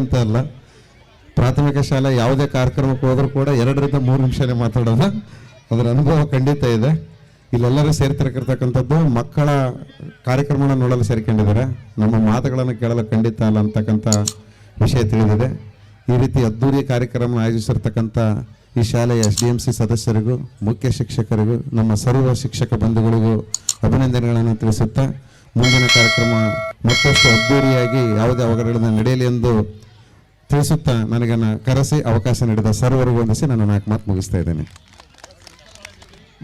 ಅಂತ ಅಲ್ಲ. ಪ್ರಾಥಮಿಕ ಶಾಲೆ ಯಾವುದೇ ಕಾರ್ಯಕ್ರಮಕ್ಕೆ ಹೋದ್ರೂ ಕೂಡ ಎರಡರಿಂದ ಮೂರು ನಿಮಿಷನೇ ಮಾತಾಡೋದು ಅದರ ಅನುಭವ ಖಂಡಿತ ಇದೆ. ಇಲ್ಲೆಲ್ಲರೂ ಸೇರ್ತಿರಕ್ಕಿರ್ತಕ್ಕಂಥದ್ದು ಮಕ್ಕಳ ಕಾರ್ಯಕ್ರಮನ ನೋಡಲು ಸೇರಿಕೊಂಡಿದ್ದಾರೆ. ನಮ್ಮ ಮಾತುಗಳನ್ನು ಕೇಳಲು ಖಂಡಿತ ಅಲ್ಲ ಅಂತಕ್ಕಂಥ ವಿಷಯ ತಿಳಿದಿದೆ. ಈ ರೀತಿ ಅದ್ದೂರಿ ಕಾರ್ಯಕ್ರಮ ಆಯೋಜಿಸಿರ್ತಕ್ಕಂಥ ಈ ಶಾಲೆಯ ಎಸ್ ಡಿ ಎಂ ಸಿ ಸದಸ್ಯರಿಗೂ, ಮುಖ್ಯ ಶಿಕ್ಷಕರಿಗೂ, ನಮ್ಮ ಸರ್ವ ಶಿಕ್ಷಕ ಬಂಧುಗಳಿಗೂ ಅಭಿನಂದನೆಗಳನ್ನು ತಿಳಿಸುತ್ತಾ ಮುಂದಿನ ಕಾರ್ಯಕ್ರಮ ಮತ್ತಷ್ಟು ಅದ್ದೂರಿಯಾಗಿ ಯಾವುದೇ ಅವಘಡಗಳನ್ನು ನಡೆಯಲಿ ಎಂದು ತಿಳಿಸುತ್ತಾ ನನಗನ್ನು ಕರೆಸಿ ಅವಕಾಶ ನೀಡಿದ ಸರ್ವರಿಗೂ ವಂದಿಸಿ ನಾನು ನಾಲ್ಕು ಮಾತು ಮುಗಿಸ್ತಾ ಇದ್ದೇನೆ.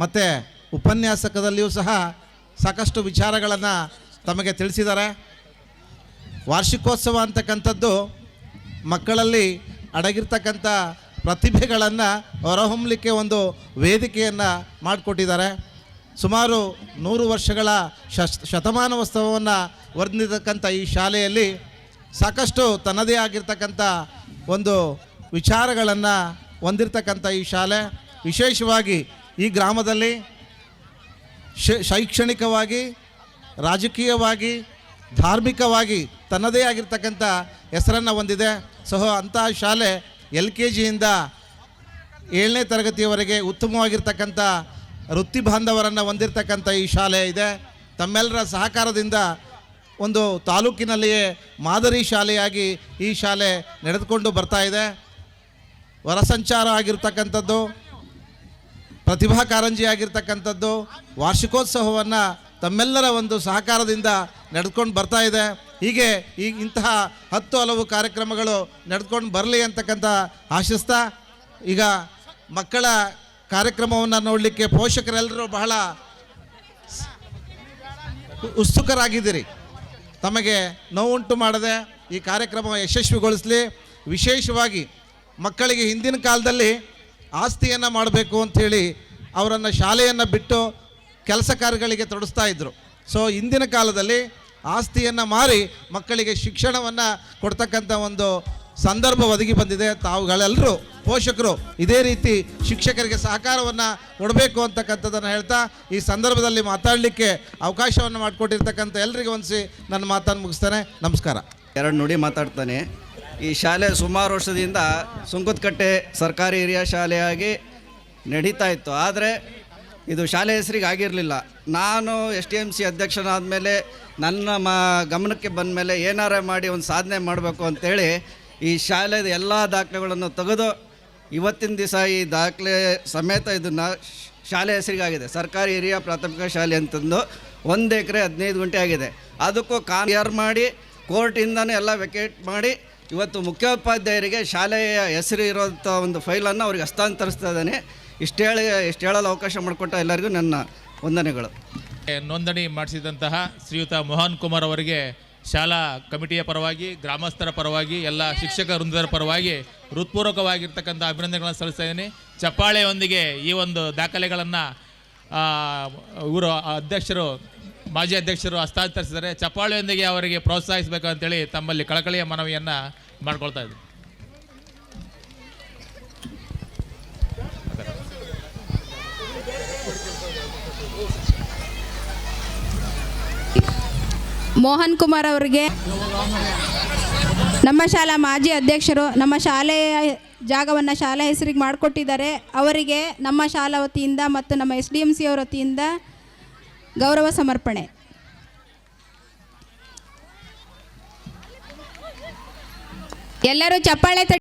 ಮತ್ತು ಉಪನ್ಯಾಸಕದಲ್ಲಿಯೂ ಸಹ ಸಾಕಷ್ಟು ವಿಚಾರಗಳನ್ನು ತಮಗೆ ತಿಳಿಸಿದ್ದಾರೆ. ವಾರ್ಷಿಕೋತ್ಸವ ಅಂತಕ್ಕಂಥದ್ದು ಮಕ್ಕಳಲ್ಲಿ ಅಡಗಿರ್ತಕ್ಕಂಥ ಪ್ರತಿಭೆಗಳನ್ನು ಹೊರಹೊಮ್ಮಲಿಕ್ಕೆ ಒಂದು ವೇದಿಕೆಯನ್ನು ಮಾಡಿಕೊಟ್ಟಿದ್ದಾರೆ. ಸುಮಾರು ನೂರು ವರ್ಷಗಳ ಶಸ್ ಶತಮಾನೋತ್ಸವವನ್ನು ವರ್ಣಿತಕ್ಕಂಥ ಈ ಶಾಲೆಯಲ್ಲಿ ಸಾಕಷ್ಟು ತನ್ನದೇ ಆಗಿರ್ತಕ್ಕಂಥ ಒಂದು ವಿಚಾರಗಳನ್ನು ಹೊಂದಿರತಕ್ಕಂಥ ಈ ಶಾಲೆ. ವಿಶೇಷವಾಗಿ ಈ ಗ್ರಾಮದಲ್ಲಿ ಶೈಕ್ಷಣಿಕವಾಗಿ, ರಾಜಕೀಯವಾಗಿ, ಧಾರ್ಮಿಕವಾಗಿ ತನ್ನದೇ ಆಗಿರ್ತಕ್ಕಂಥ ಹೆಸರನ್ನು ಹೊಂದಿದೆ. ಸೊ, ಅಂತಹ ಶಾಲೆ ಎಲ್ ಕೆ ಜಿಯಿಂದ ಏಳನೇ ತರಗತಿಯವರೆಗೆ ಉತ್ತಮವಾಗಿರ್ತಕ್ಕಂಥ ವೃತ್ತಿ ಬಾಂಧವರನ್ನು ಹೊಂದಿರತಕ್ಕಂಥ ಈ ಶಾಲೆ ಇದೆ. ತಮ್ಮೆಲ್ಲರ ಸಹಕಾರದಿಂದ ಒಂದು ತಾಲೂಕಿನಲ್ಲಿಯೇ ಮಾದರಿ ಶಾಲೆಯಾಗಿ ಈ ಶಾಲೆ ನಡೆದುಕೊಂಡು ಬರ್ತಾ ಇದೆ. ವರಸಂಚಾರ ಆಗಿರ್ತಕ್ಕಂಥದ್ದು, ಪ್ರತಿಭಾ ಕಾರಂಜಿ ಆಗಿರ್ತಕ್ಕಂಥದ್ದು, ವಾರ್ಷಿಕೋತ್ಸವವನ್ನು ತಮ್ಮೆಲ್ಲರ ಒಂದು ಸಹಕಾರದಿಂದ ನಡೆದುಕೊಂಡು ಬರ್ತಾ ಇದೆ. ಹೀಗೆ ಈ ಇಂತಹ ಹತ್ತು ಹಲವು ಕಾರ್ಯಕ್ರಮಗಳು ನಡೆದುಕೊಂಡು ಬರಲಿ ಅಂತಕ್ಕಂಥ ಆಶಿಸ್ತಾ. ಈಗ ಮಕ್ಕಳ ಕಾರ್ಯಕ್ರಮವನ್ನು ನೋಡಲಿಕ್ಕೆ ಪೋಷಕರೆಲ್ಲರೂ ಬಹಳ ಉತ್ಸುಕರಾಗಿದ್ದೀರಿ. ತಮಗೆ ನೋವುಂಟು ಮಾಡದೆ ಈ ಕಾರ್ಯಕ್ರಮ ಯಶಸ್ವಿಗೊಳಿಸಲಿ. ವಿಶೇಷವಾಗಿ ಮಕ್ಕಳಿಗೆ ಹಿಂದಿನ ಕಾಲದಲ್ಲಿ ಆಸ್ತಿಯನ್ನು ಮಾಡಬೇಕು ಅಂಥೇಳಿ ಅವರನ್ನು ಶಾಲೆಯನ್ನು ಬಿಟ್ಟು ಕೆಲಸ ಕಾರ್ಯಗಳಿಗೆ ತೊಡಸ್ತಾ ಇದ್ದರು ಸೊ ಇಂದಿನ ಕಾಲದಲ್ಲಿ ಆಸ್ತಿಯನ್ನು ಮಾರಿ ಮಕ್ಕಳಿಗೆ ಶಿಕ್ಷಣವನ್ನು ಕೊಡ್ತಕ್ಕಂಥ ಒಂದು ಸಂದರ್ಭ ಒದಗಿ ಬಂದಿದೆ. ತಾವುಗಳೆಲ್ಲರೂ ಪೋಷಕರು ಇದೇ ರೀತಿ ಶಿಕ್ಷಕರಿಗೆ ಸಹಕಾರವನ್ನು ಕೊಡಬೇಕು ಅಂತಕ್ಕಂಥದ್ದನ್ನು ಹೇಳ್ತಾ ಈ ಸಂದರ್ಭದಲ್ಲಿ ಮಾತಾಡಲಿಕ್ಕೆ ಅವಕಾಶವನ್ನು ಮಾಡಿಕೊಟ್ಟಿರ್ತಕ್ಕಂಥ ಎಲ್ಲರಿಗೂ ಹೊಂದಿಸಿ ನನ್ನ ಮಾತನ್ನು ಮುಗಿಸ್ತಾನೆ. ನಮಸ್ಕಾರ. ಎರಡು ನುಡಿ ಮಾತಾಡ್ತಾನೆ. ಈ ಶಾಲೆ ಸುಮಾರು ವರ್ಷದಿಂದ ಸುಂಕದಕಟ್ಟೆ ಸರ್ಕಾರಿ ಹಿರಿಯ ಶಾಲೆಯಾಗಿ ನಡೀತಾ ಇತ್ತು. ಆದರೆ ಇದು ಶಾಲೆ ಹೆಸರಿಗೆ ಆಗಿರಲಿಲ್ಲ. ನಾನು ಎಸ್ ಟಿ ಎಂ ಸಿ ಅಧ್ಯಕ್ಷನಾದ ಮೇಲೆ ನನ್ನ ಮ ಗಮನಕ್ಕೆ ಬಂದ ಮೇಲೆ ಏನಾರ ಮಾಡಿ ಒಂದು ಸಾಧನೆ ಮಾಡಬೇಕು ಅಂತೇಳಿ ಈ ಶಾಲೆದ ಎಲ್ಲ ದಾಖಲೆಗಳನ್ನು ತೆಗೆದು ಇವತ್ತಿನ ದಿವಸ ಈ ದಾಖಲೆ ಸಮೇತ ಇದನ್ನು ಶಾಲೆ ಹೆಸರಿಗಾಗಿದೆ. ಸರ್ಕಾರಿ ಹಿರಿಯ ಪ್ರಾಥಮಿಕ ಶಾಲೆ ಅಂತಂದು ಒಂದು ಎಕರೆ ಹದಿನೈದು ಗಂಟೆ ಆಗಿದೆ. ಅದಕ್ಕೂ ಕಾನ್ಯಾರ್ ಮಾಡಿ, ಕೋರ್ಟಿಂದನೇ ಎಲ್ಲ ವೆಕೇಟ್ ಮಾಡಿ, ಇವತ್ತು ಮುಖ್ಯೋಪಾಧ್ಯಾಯರಿಗೆ ಶಾಲೆಯ ಹೆಸರು ಇರೋಂಥ ಒಂದು ಫೈಲನ್ನು ಅವ್ರಿಗೆ ಹಸ್ತಾಂತರಿಸ್ತಾ ಇದ್ದಾನೆ. ಇಷ್ಟು ಹೇಳಿ, ಇಷ್ಟು ಹೇಳಲು ಅವಕಾಶ ಮಾಡಿಕೊಟ್ಟ ಎಲ್ಲರಿಗೂ ನನ್ನ ವಂದನೆಗಳು. ನೋಂದಣಿ ಮಾಡಿಸಿದಂತಹ ಶ್ರೀಯುತ ಮೋಹನ್ ಕುಮಾರ್ ಅವರಿಗೆ ಶಾಲಾ ಕಮಿಟಿಯ ಪರವಾಗಿ, ಗ್ರಾಮಸ್ಥರ ಪರವಾಗಿ, ಎಲ್ಲ ಶಿಕ್ಷಕ ವೃಂದರ ಪರವಾಗಿ ಹೃತ್ಪೂರ್ವಕವಾಗಿರ್ತಕ್ಕಂಥ ಅಭಿನಂದನೆಗಳನ್ನು ಸಲ್ಲಿಸ್ತಾ ಇದ್ದೀನಿ. ಚಪ್ಪಾಳೆಯೊಂದಿಗೆ ಈ ಒಂದು ದಾಖಲೆಗಳನ್ನು ಇವರು ಅಧ್ಯಕ್ಷರು, ಮಾಜಿ ಅಧ್ಯಕ್ಷರು ಹಸ್ತಾಂತರಿಸಿದರೆ ಚಪ್ಪಾಳೆಯೊಂದಿಗೆ ಅವರಿಗೆ ಪ್ರೋತ್ಸಾಹಿಸಬೇಕು ಅಂತೇಳಿ ತಮ್ಮಲ್ಲಿ ಕಳಕಳಿಯ ಮನವಿಯನ್ನು ಮಾಡ್ಕೊಳ್ತಾ ಇದ್ದೀನಿ. ಮೋಹನ್ ಕುಮಾರ್ ಅವರಿಗೆ. ನಮ್ಮ ಶಾಲಾ ಮಾಜಿ ಅಧ್ಯಕ್ಷರು, ನಮ್ಮ ಶಾಲೆಯ ಜಾಗವನ್ನು ಶಾಲಾ ಹೆಸರಿಗೆ ಮಾಡಿಕೊಟ್ಟಿದ್ದಾರೆ. ಅವರಿಗೆ ನಮ್ಮ ಶಾಲಾ ವತಿಯಿಂದ ಮತ್ತು ನಮ್ಮ ಎಸ್ ಡಿ ಎಂ ಸಿ ಅವರ ವತಿಯಿಂದ ಗೌರವ ಸಮರ್ಪಣೆ. ಎಲ್ಲರೂ ಚಪ್ಪಾಳೆ